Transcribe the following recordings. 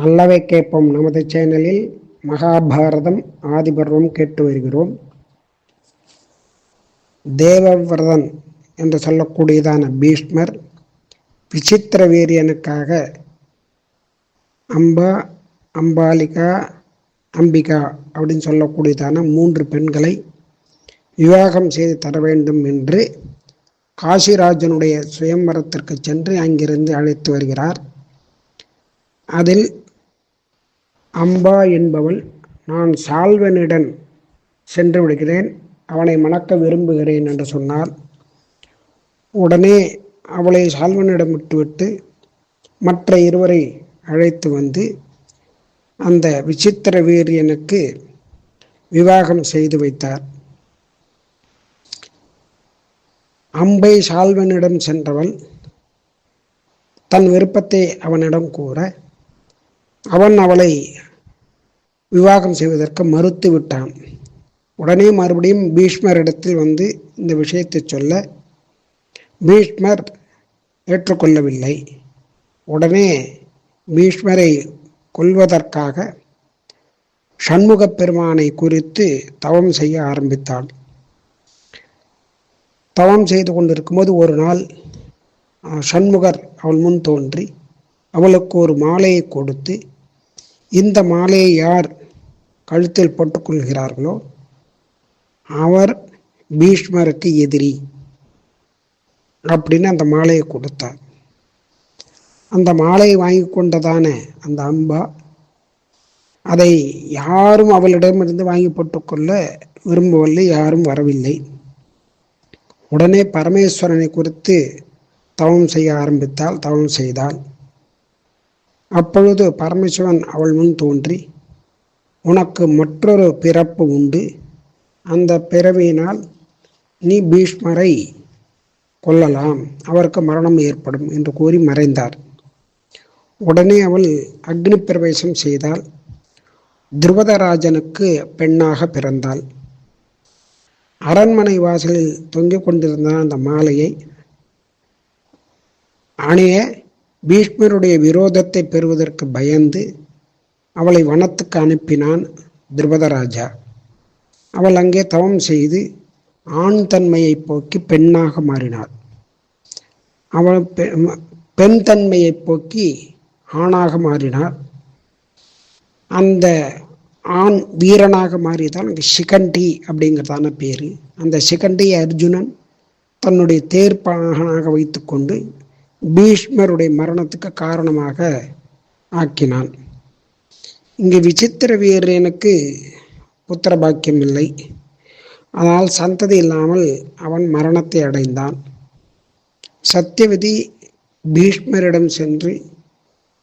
நல்லவை கேட்போம் நமது சேனலில். மகாபாரதம் ஆதிபர்வம் கேட்டு வருகிறோம். தேவவிரதன் என்று சொல்லக்கூடியதான பீஷ்மர் விசித்திர வீரியனுக்காக அம்பா அம்பாலிகா அம்பிகா அப்படின்னு சொல்லக்கூடியதான மூன்று பெண்களை விவாகம் செய்து தர வேண்டும் என்று காசிராஜனுடைய சுயம்பரத்திற்கு சென்று அங்கிருந்து அழைத்து வருகிறார். அதில் அம்பா என்பவள் நான் சால்வனிடம் சென்று விடுகிறேன் அவனை மணக்க விரும்புகிறேன் என்று சொன்னார் உடனே அவளை சால்வனிடம் விட்டுவிட்டு மற்ற இருவரை அழைத்து வந்து அந்த விசித்திர வீரியனுக்கு விவாகம் செய்து வைத்தார். அம்பை சால்வனிடம் சென்றவள் தன் விருப்பத்தை அவனிடம் கூற அவன் அவளை விவாகம் செய்வதற்கு மறுத்து விட்டான். உடனே மறுபடியும் பீஷ்மரிடத்தில் வந்து இந்த விஷயத்தை சொல்ல பீஷ்மர் ஏற்றுக்கொள்ளவில்லை. உடனே பீஷ்மரை கொல்வதற்காக சண்முகப் பெருமானை குறித்து தவம் செய்ய ஆரம்பித்தாள் தவம் செய்து கொண்டிருக்கும்போது ஒரு நாள் சண்முகர் அவள் முன் தோன்றி அவளுக்கு ஒரு மாலையை கொடுத்து இந்த மாலையை யார் கழுத்தில் போட்டுக்கொள்கிறார்களோ அவர் பீஷ்மருக்கு எதிரி அப்படின்னு அந்த மாலையை கொடுத்தார். அந்த மாலையை வாங்கி கொண்டதான அந்த அம்பா அதை யாரும் அவளிடமிருந்து வாங்கி போட்டுக்கொள்ள விரும்பவில்லை யாரும் வரவில்லை. உடனே பரமேஸ்வரனை குறித்து தவம் செய்ய ஆரம்பித்தால் தவம் செய்தால் அப்பொழுது பரமசிவன் அவள் முன் தோன்றி உனக்கு மற்றொரு பிறப்பு உண்டு. அந்த பிறவியினால் நீ பீஷ்மரை கொல்லலாம். அவருக்கு மரணம் ஏற்படும் என்று கூறி மறைந்தார். உடனே அவள் அக்னி பிரவேசம் செய்தால் துருவதராஜனுக்கு பெண்ணாக பிறந்தாள். அரண்மனை வாசலில் தொங்கிக் கொண்டிருந்த அந்த மாலையை. அணிய பீஷ்மருடைய விரோதத்தை பெறுவதற்கு பயந்து அவளை வனத்துக்கு அனுப்பினான் திருபதராஜா அவள் அங்கே தவம் செய்து ஆண் தன்மையை போக்கி பெண்ணாக மாறினாள். அவள் பெண் தன்மையை போக்கி ஆணாக மாறினார் அந்த ஆண் வீரனாக மாறியதால் அங்கே சிகண்டி அப்படிங்கிறதான பேர். அந்த சிகண்டியை அர்ஜுனன் தன்னுடைய தேர்ப்பாகனாக வைத்துக்கொண்டு பீஷ்மருடைய மரணத்துக்கு காரணமாக ஆக்கினான். இங்கு விசித்திர வீரனுக்கு புத்திர பாக்கியம் இல்லை. ஆனால் சந்ததி இல்லாமல் அவன் மரணத்தை அடைந்தான். சத்தியவதி பீஷ்மரிடம் சென்று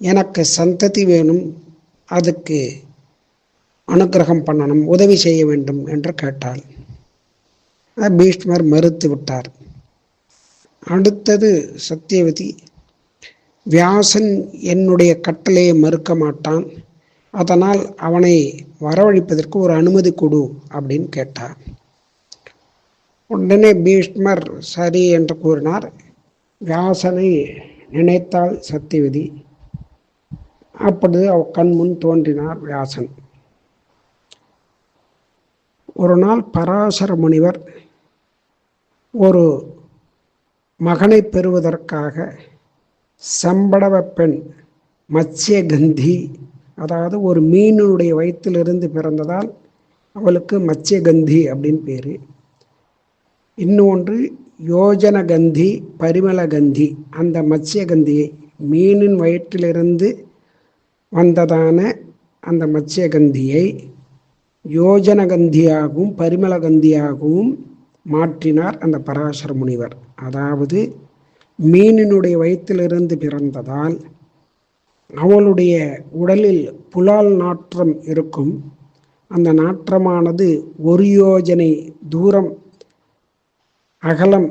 எனக்கு சந்ததி வேணும் அதுக்கு அனுகிரகம் பண்ணணும் உதவி செய்ய வேண்டும் என்று கேட்டாள். பீஷ்மர் மறுத்து விட்டார். அடுத்தது சத்தியவதி வியாசன் என்னுடைய கட்டளையை மறுக்க மாட்டான். அதனால் அவனை வரவழைப்பதற்கு ஒரு அனுமதி கொடு அப்படின்னு கேட்டார். உடனே பீஷ்மர் சரி என்று கூறினார். வியாசனை நினைத்தாள் சத்தியவதி அப்பொழுது அவ கண் முன் தோன்றினார் வியாசன். ஒரு நாள் பராசர முனிவர் ஒரு மகனை பெறுவதற்காக சம்படவ பெண் மத்ய கந்தி அதாவது ஒரு மீனுடைய வயிற்றிலிருந்து பிறந்ததால் அவளுக்கு மத்ய கந்தி அப்படின்னு பேர். இன்னொன்று யோஜன கந்தி பரிமள கந்தி அந்த மத்ய கந்தியை மீனின் வயிற்றிலிருந்து வந்ததான அந்த மத்ய கந்தியை யோஜன கந்தியாகவும் பரிமள கந்தியாகவும் மாற்றினார் அந்த பராசர முனிவர் அதாவது மீனினுடைய வயிற்றிலிருந்து பிறந்ததால் அவளுடைய உடலில் புலால் நாற்றம் இருக்கும். அந்த நாற்றமானது ஒரு யோஜனை தூரம் அகலம்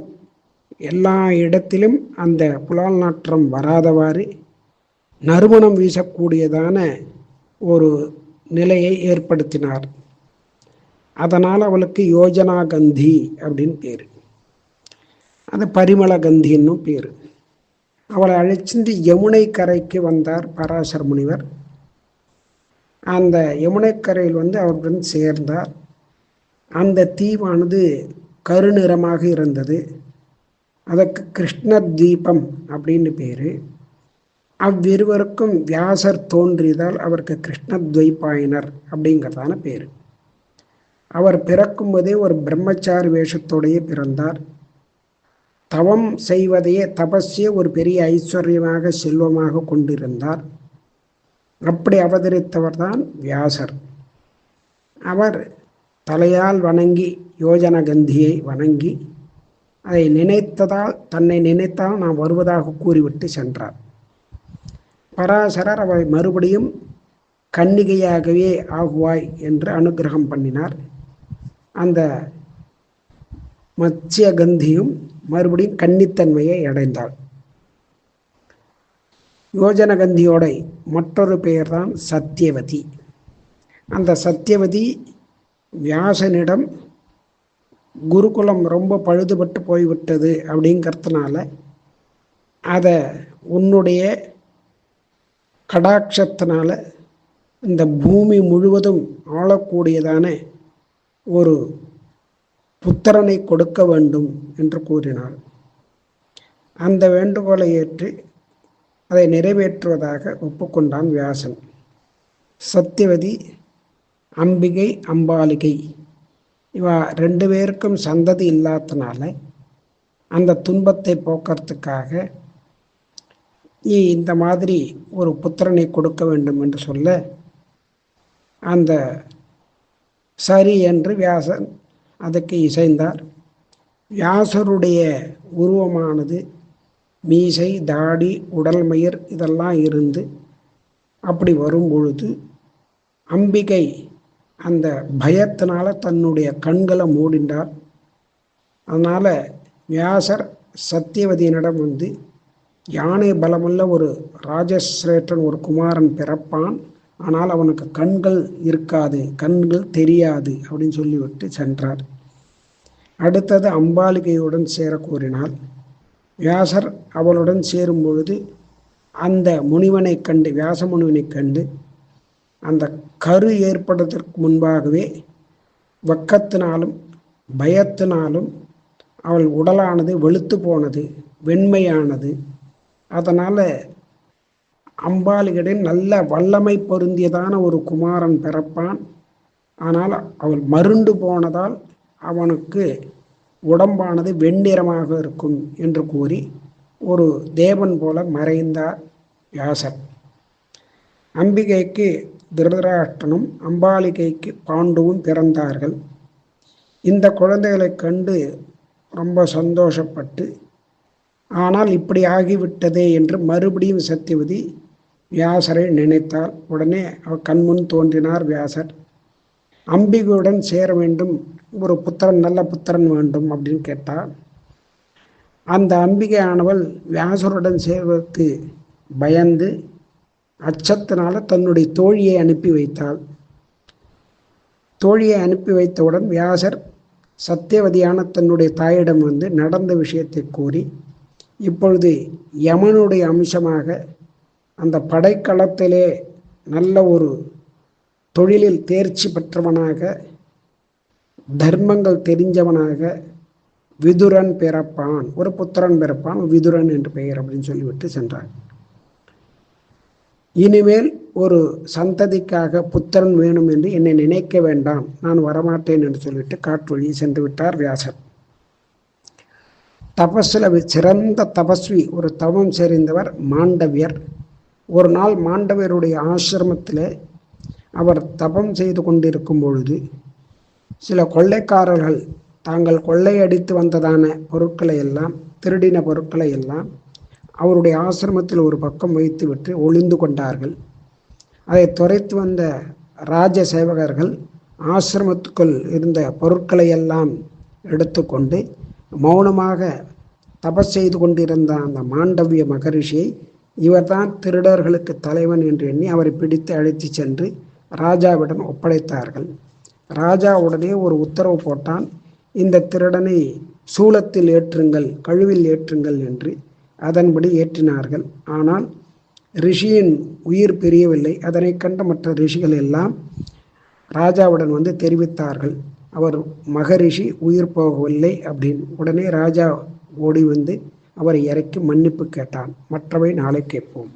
எல்லா இடத்திலும் அந்த புலால் நாற்றம் வராதவாறு நறுமணம் வீசக்கூடியதான ஒரு நிலையை ஏற்படுத்தினார். அதனால் அவளுக்கு யோஜனா கந்தி அப்படின்னு பேர். அது பரிமள கந்தின்னு பேர். அவளை அழைச்சிட்டு யமுனை கரைக்கு வந்தார் பராசர முனிவர். அந்த யமுனைக்கரையில் வந்து அவருடன் சேர்ந்தார். அந்த தீவானது கருநிறமாக இருந்தது. அதற்கு கிருஷ்ண தீபம் அப்படின்னு பேர். அவ்விருவருக்கும் வியாசர் தோன்றியதால் அவருக்கு கிருஷ்ணத்வைபாயனர் அப்படிங்கிறதான பேர். அவர் பிறக்கும்போதே ஒரு பிரம்மச்சாரி வேஷத்தோடையே பிறந்தார். தவம் செய்வதையே தபஸ்யே ஒரு பெரிய ஐஸ்வர்யமாக செல்வமாக கொண்டிருந்தார். அப்படி அவதரித்தவர் தான் வியாசர். அவர் தலையால் வணங்கி யோஜன கந்தியை வணங்கி அதை நினைத்ததால் தன்னை நினைத்தால் நான் வருவதாக கூறிவிட்டு சென்றார். பராசரர் அவரை மறுபடியும் கன்னிகையாகவே ஆகுவாய் என்று அனுகிரகம் பண்ணினார். அந்த மத்ய கந்தியும் மறுபடியும் கன்னித்தன்மையை அடைந்தாள். யோஜனகந்தியோட மற்றொரு பெயர்தான் சத்தியவதி அந்த சத்தியவதி வியாசனிடம் குருகுலம் ரொம்ப பழுதுபட்டு போய்விட்டது அப்படிங்கிறதுனால அதை உன்னுடைய கடாட்சத்தினால இந்த பூமி முழுவதும் ஆளக்கூடியதான ஒரு புத்திரனை கொடுக்க வேண்டும் என்று கூறினார் அந்த வேண்டுகோளை ஏற்று அதை நிறைவேற்றுவதாக ஒப்புக்கொண்டான் வியாசன். சத்தியவதி அம்பிகை அம்பாலிகை இவா ரெண்டு பேருக்கும் சந்ததி இல்லாதனால அந்த துன்பத்தை போக்கிறதுக்காக நீ இந்த மாதிரி ஒரு புத்திரனை கொடுக்க வேண்டும் என்று சொல்ல அந்த சரி என்று வியாசன் அதற்கு இசைந்தார். வியாசருடைய உருவமானது மீசை தாடி உடல்மயிர் இதெல்லாம் இருந்து அப்படி வரும் பொழுது அம்பிகை அந்த பயத்தினால தன்னுடைய கண்களை மூடிண்டார் அதனால் வியாசர் சத்தியவதியினிடம் வந்து யானை பலமுள்ள ஒரு ராஜஸ்ரேஷ்டன் ஒரு குமாரன் பிறப்பான். ஆனால் அவனுக்கு கண்கள் இருக்காது கண்கள் தெரியாது அப்படின்னு சொல்லிவிட்டு சென்றார். அடுத்தது அம்பாலிகையுடன் சேர கூறினாள் வியாசர் அவளுடன் சேரும் பொழுது அந்த முனிவனை கண்டு வியாச முனிவனை கண்டு அந்த கரு ஏற்படுவதற்கு முன்பாகவே வக்கத்தினாலும் பயத்தினாலும் அவள் உடலானது வெளுத்து போனது வெண்மையானது. அதனால் அம்பாலிகளின் நல்ல வல்லமை பொருந்தியதான ஒரு குமாரன் பிறப்பான். ஆனால் அவள் மருண்டு போனதால் அவனுக்கு உடம்பானது வெண்ணிறமாக இருக்கும் என்று கூறி ஒரு தேவன் போல மறைந்தார் வியாசர். அம்பிகைக்கு திருதராஷ்டனும் அம்பாலிகைக்கு பாண்டுவும் பிறந்தார்கள். இந்த குழந்தைகளை கண்டு ரொம்ப சந்தோஷப்பட்டு ஆனால் இப்படி ஆகிவிட்டதே என்று மறுபடியும் சத்தியவதி வியாசரை நினைத்தால் உடனே அவர் கண்முன் தோன்றினார் வியாசர். அம்பிகையுடன் சேர வேண்டும் ஒரு புத்திரன் நல்ல புத்திரன் வேண்டும் அப்படின்னு கேட்டால் அந்த அம்பிகை ஆனவள் வியாசருடன் சேர்வதற்கு பயந்து அச்சத்தினால தன்னுடைய தோழியை அனுப்பி வைத்தாள். தோழியை அனுப்பி வைத்தவுடன் வியாசர் சத்தியவதியான தன்னுடைய தாயிடம் வந்து நடந்த விஷயத்தை கூறி இப்பொழுது யமனுடைய அம்சமாக அந்த படைக்களத்திலே நல்ல ஒரு தொழிலில் தேர்ச்சி பெற்றவனாக தர்மங்கள் தெரிஞ்சவனாக விதுரன் பிறப்பான். ஒரு புத்திரன் பிறப்பான் விதுரன் என்று பெயர் அப்படின்னு சொல்லிவிட்டு சென்றார் இனிமேல் ஒரு சந்ததிக்காக புத்திரன் வேணும் என்று என்னை நினைக்க வேண்டாம். நான் வரமாட்டேன் என்று சொல்லிவிட்டு காற்றொழி சென்று விட்டார் வியாசர். தபஸில் சிறந்த தபஸ்வி ஒரு தவம் சேர்ந்தவர் மாண்டவியர். ஒரு நாள் மாண்டவியருடைய ஆசிரமத்தில் அவர் தபம் செய்து கொண்டிருக்கும் பொழுது சில கொள்ளைக்காரர்கள் தாங்கள் கொள்ளையடித்து வந்ததான பொருட்களை எல்லாம் திருடின பொருட்களை எல்லாம் அவருடைய ஆசிரமத்தில் ஒரு பக்கம் வைத்துவிட்டு ஒளிந்து கொண்டார்கள். அதை துரைத்து வந்த ராஜ சேவகர்கள் ஆசிரமத்துக்குள் இருந்த பொருட்களை எல்லாம் எடுத்துக்கொண்டு மௌனமாக தபஸ் செய்து கொண்டிருந்த அந்த மாண்டவிய மகரிஷியை இவர்தான் திருடர்களுக்கு தலைவன் என்று எண்ணி அவரை பிடித்து அழைத்து சென்று ராஜாவிடம் ஒப்படைத்தார்கள். ராஜா உடனே ஒரு உத்தரவு போட்டான் இந்த திருடனை சூளத்தில் ஏற்றுங்கள் கழுவில் ஏற்றுங்கள் என்று. அதன்படி ஏற்றினார்கள். ஆனால் ரிஷியின் உயிர் பிரியவில்லை. அதனை கண்ட மற்ற ரிஷிகள் எல்லாம் ராஜாவுடன் வந்து தெரிவித்தார்கள். அவர் மகரிஷி உயிர் போகவில்லை அப்படின்னு. உடனே ராஜா ஓடி வந்து அவரை இறக்கி மன்னிப்பு கேட்டான். மற்றவை நாளை கேட்போம்.